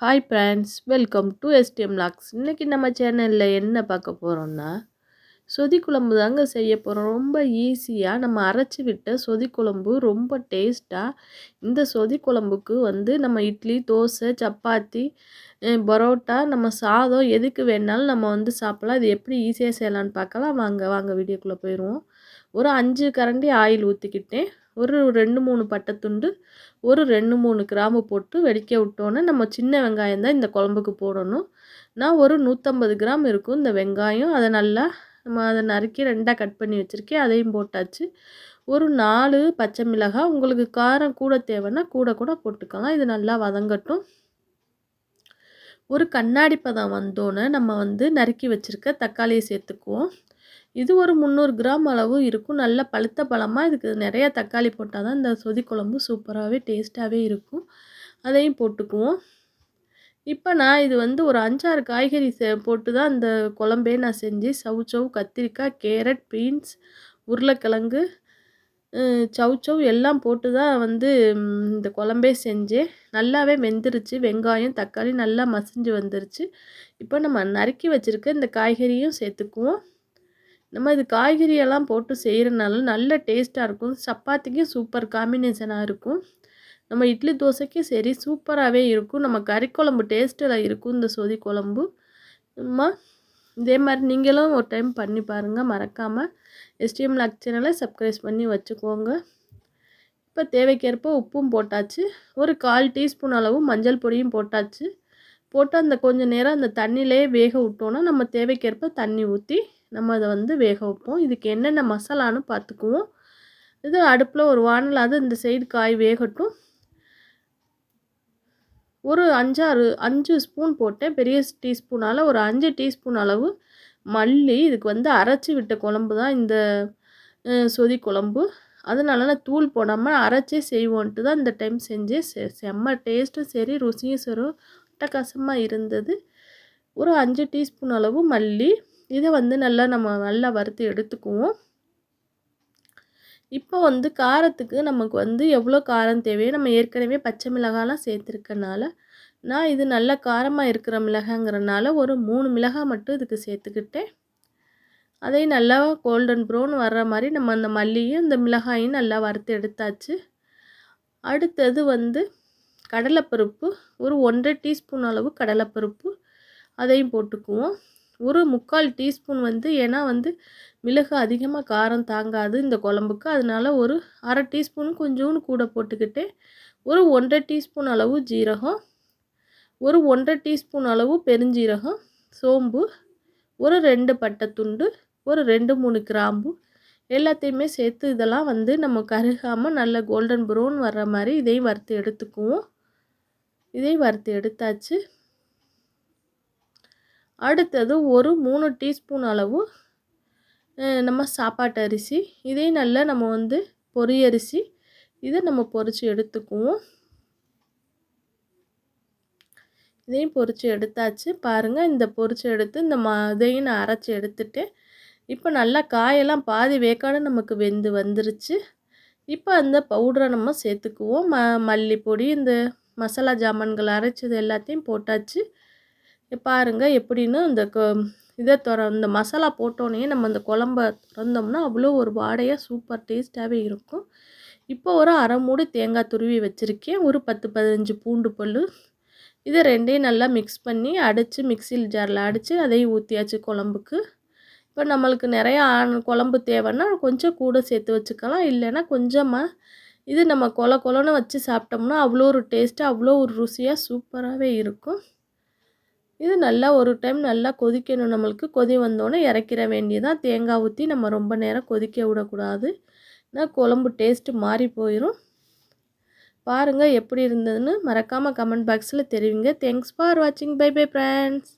Hi friends welcome to STM logs இன்றைக்கி நம்ம சேனலில் என்ன பார்க்க போகிறோம்னா சொதி குழம்பு தாங்க செய்ய போகிறோம் ரொம்ப ஈஸியாக நம்ம அரைச்சி விட்ட சொதி குழம்பு ரொம்ப டேஸ்ட்டாக இந்த சொதி குழம்புக்கு வந்து நம்ம இட்லி தோசை சப்பாத்தி பரோட்டா நம்ம சாதம் எதுக்கு வேணாலும் நம்ம வந்து சாப்பிட்லாம். இது எப்படி ஈஸியாக செய்யலான்னு பார்க்கலாம். வாங்க வாங்க வீடியோக்குள்ளே போயிடுவோம். ஒரு அஞ்சு கரண்டி ஆயில் ஊற்றிக்கிட்டேன் ஒரு ரெண்டு மூணு பட்டைத்துண்டு ஒரு ரெண்டு மூணு கிராம்பு போட்டு வெடிக்க விட்டோன்னே நம்ம சின்ன வெங்காயம் தான் இந்த குழம்புக்கு போடணும். நான் ஒரு நூற்றம்பது கிராம் இருக்கும் இந்த வெங்காயம். அதை நல்லா நம்ம அதை நறுக்கி ரெண்டாக கட் பண்ணி வச்சுருக்கேன். அதையும் போட்டாச்சு. ஒரு நாலு பச்சை மிளகாய். உங்களுக்கு காரம் கூட தேவைன்னா கூட கூட போட்டுக்கலாம் இது நல்லா வதங்கட்டும். ஒரு கண்ணாடி பதம் வந்தோன்னே நம்ம வந்து நறுக்கி வச்சுருக்க தக்காளியை சேர்த்துக்குவோம். இது ஒரு முந்நூறு கிராம் அளவு இருக்கும். நல்ல பழுத்த பழமாக இதுக்கு நிறையா தக்காளி போட்டால் தான் இந்த சொதி குழம்பு சூப்பராகவே டேஸ்ட்டாகவே இருக்கும். அதையும் போட்டுக்குவோம். இப்போ நான் இது வந்து ஒரு அஞ்சாறு காய்கறி செ போட்டு தான் இந்த குழம்பே நான் செஞ்சு சவு சவு கத்திரிக்காய் கேரட் பீன்ஸ் உருளைக்கிழங்கு சவு எல்லாம் போட்டு தான் வந்து இந்த குழம்பே செஞ்சேன். நல்லாவே வெந்துருச்சு. வெங்காயம் தக்காளி நல்லா மசிஞ்சு வந்துருச்சு. இப்போ நம்ம நறுக்கி வச்சுருக்க இந்த காய்கறியும் சேர்த்துக்குவோம். நம்ம இது காய்கறியெல்லாம் போட்டு செய்கிறனால நல்ல டேஸ்ட்டாக இருக்கும். சப்பாத்திக்கும் சூப்பர் காம்பினேஷனாக இருக்கும். நம்ம இட்லி தோசைக்கும் சரி சூப்பராகவே இருக்கும். நம்ம கறி குழம்பு டேஸ்ட்டில் இருக்கும் இந்த சொதி குழம்பு. நம்ம இதே மாதிரி நீங்களும் ஒரு டைம் பண்ணி பாருங்கள் மறக்காமல் எஸ்டிஎம் லாக் சேனலை சப்ஸ்கிரைப் பண்ணி வச்சுக்கோங்க. இப்போ தேவைக்கேற்ப உப்பும் போட்டாச்சு. ஒரு கால் டீஸ்பூன் அளவு மஞ்சள் பொடியும் போட்டாச்சு. போட்டு அந்த கொஞ்சம் நேரம் அந்த தண்ணியிலே வேக விட்டோன்னா நம்ம தேவைக்கேற்ப தண்ணி ஊற்றி நம்ம அதை வந்து வேக வைப்போம். இதுக்கு என்னென்ன மசாலான்னு பார்த்துக்குவோம். இது அடுப்பில் ஒரு வானலாவது இந்த சைடு காய் வேகட்டும். ஒரு அஞ்சாறு அஞ்சு ஸ்பூன் போட்டேன். பெரிய டீஸ்பூனால் ஒரு அஞ்சு டீஸ்பூன் அளவு மல்லி. இதுக்கு வந்து அரைச்சி விட்ட குழம்பு தான் இந்த சொதி குழம்பு. அதனால நான் தூள் போடாமல் அரைச்சே செய்வோன்ட்டு தான் இந்த டைம் செஞ்சு செ செம்ம டேஸ்ட்டும் சரி ருசியும் சரி அட்டகாசமாக இருந்தது. ஒரு அஞ்சு டீஸ்பூன் அளவு மல்லி. இதை வந்து நல்லா நம்ம நல்லா வறுத்து எடுத்துக்குவோம். இப்போ வந்து காரத்துக்கு நமக்கு வந்து எவ்வளோ காரம் தேவையோ நம்ம ஏற்கனவே பச்சை மிளகாலாம் சேர்த்துருக்கனால நான் இது நல்ல காரமாக இருக்கிற மிளகாங்கிறனால ஒரு மூணு மிளகாய் மட்டும் இதுக்கு சேர்த்துக்கிட்டேன். அதையும் நல்லா கோல்டன் ப்ரௌன் வர்ற மாதிரி நம்ம அந்த மல்லியும் இந்த மிளகாயும் நல்லா வறுத்து எடுத்தாச்சு. அடுத்தது வந்து கடலைப்பருப்பு ஒரு ஒன்றரை டீஸ்பூன் அளவு கடலைப்பருப்பு அதையும் போட்டுக்குவோம். ஒரு முக்கால் டீஸ்பூன் வந்து ஏன்னா வந்து மிளகு அதிகமாக காரம் தாங்காது இந்த குழம்புக்கு. அதனால் ஒரு அரை டீஸ்பூன் கொஞ்சோன்னு கூட போட்டுக்கிட்டு ஒரு ஒன்றரை டீஸ்பூன் அளவு ஜீரகம் ஒரு ஒன்றரை டீஸ்பூன் அளவு பெருஞ்சீரகம் சோம்பு ஒரு ரெண்டு பட்டை துண்டு ஒரு ரெண்டு மூணு கிராம்பு. எல்லாத்தையுமே சேர்த்து இதெல்லாம் வந்து நம்ம கருகாமல் நல்ல கோல்டன் ப்ரௌன் வர்ற மாதிரி இதையும் வறுத்து எடுத்துக்குவோம். இதையும் வறுத்து எடுத்தாச்சு. அடுத்தது ஒரு மூணு டீஸ்பூன் அளவு நம்ம சாப்பாட்டு அரிசி. இதையும் நல்லா நம்ம வந்து பொரியரிசி இதை நம்ம பொறிச்சு எடுத்துக்குவோம். இதையும் பொறிச்சு எடுத்தாச்சு. பாருங்கள் இந்த பொறிச்சு எடுத்து இந்த ம இதையும் நான் அரைச்சி எடுத்துட்டு இப்போ நல்லா காயெல்லாம் பாதி வேக்காடு நமக்கு வெந்து வந்துருச்சு. இப்போ அந்த பவுடரை நம்ம சேர்த்துக்குவோம். ம மல்லிப்பொடி இந்த மசாலா ஜாமான்கள் அரைச்சது எல்லாத்தையும் போட்டாச்சு. பாருங்கள் எப்படின்னு இந்த இதை திற இந்த மசாலா போட்டோன்னே நம்ம அந்த குழம்ப திறந்தோம்னா அவ்வளோ ஒரு வாடையாக சூப்பர் டேஸ்ட்டாகவே இருக்கும். இப்போ ஒரு அரை மூடி தேங்காய் துருவி வச்சுருக்கேன். ஒரு பத்து பதினஞ்சு பூண்டு பல். இதை ரெண்டையும் நல்லா மிக்ஸ் பண்ணி அடித்து மிக்சியில் ஜாரில் அடித்து அதையும் ஊற்றியாச்சு குழம்புக்கு. இப்போ நம்மளுக்கு நிறையா குழம்பு தேவைன்னா கொஞ்சம் கூட சேர்த்து வச்சுக்கலாம். இல்லைன்னா கொஞ்சமாக இது நம்ம கொல கொலன்னு வச்சு சாப்பிட்டோம்னா அவ்வளோ ஒரு டேஸ்ட்டாக அவ்வளோ ஒரு ருசியாக சூப்பராகவே இருக்கும். இது நல்லா ஒரு டைம் நல்லா கொதிக்கணும். நம்மளுக்கு கொதி வந்தோடனே இறக்கிற வேண்டியதான் தேங்காய் ஊற்றி நம்ம ரொம்ப நேரம் கொதிக்க விடக்கூடாது. நான் குழம்பு டேஸ்ட்டு மாறி போயிடும் பாருங்கள் எப்படி இருந்ததுன்னு. மறக்காமல் கமெண்ட் பாக்ஸில் தெரிவிங்க. தேங்க்ஸ் ஃபார் வாட்சிங் பை பை ஃப்ரெண்ட்ஸ்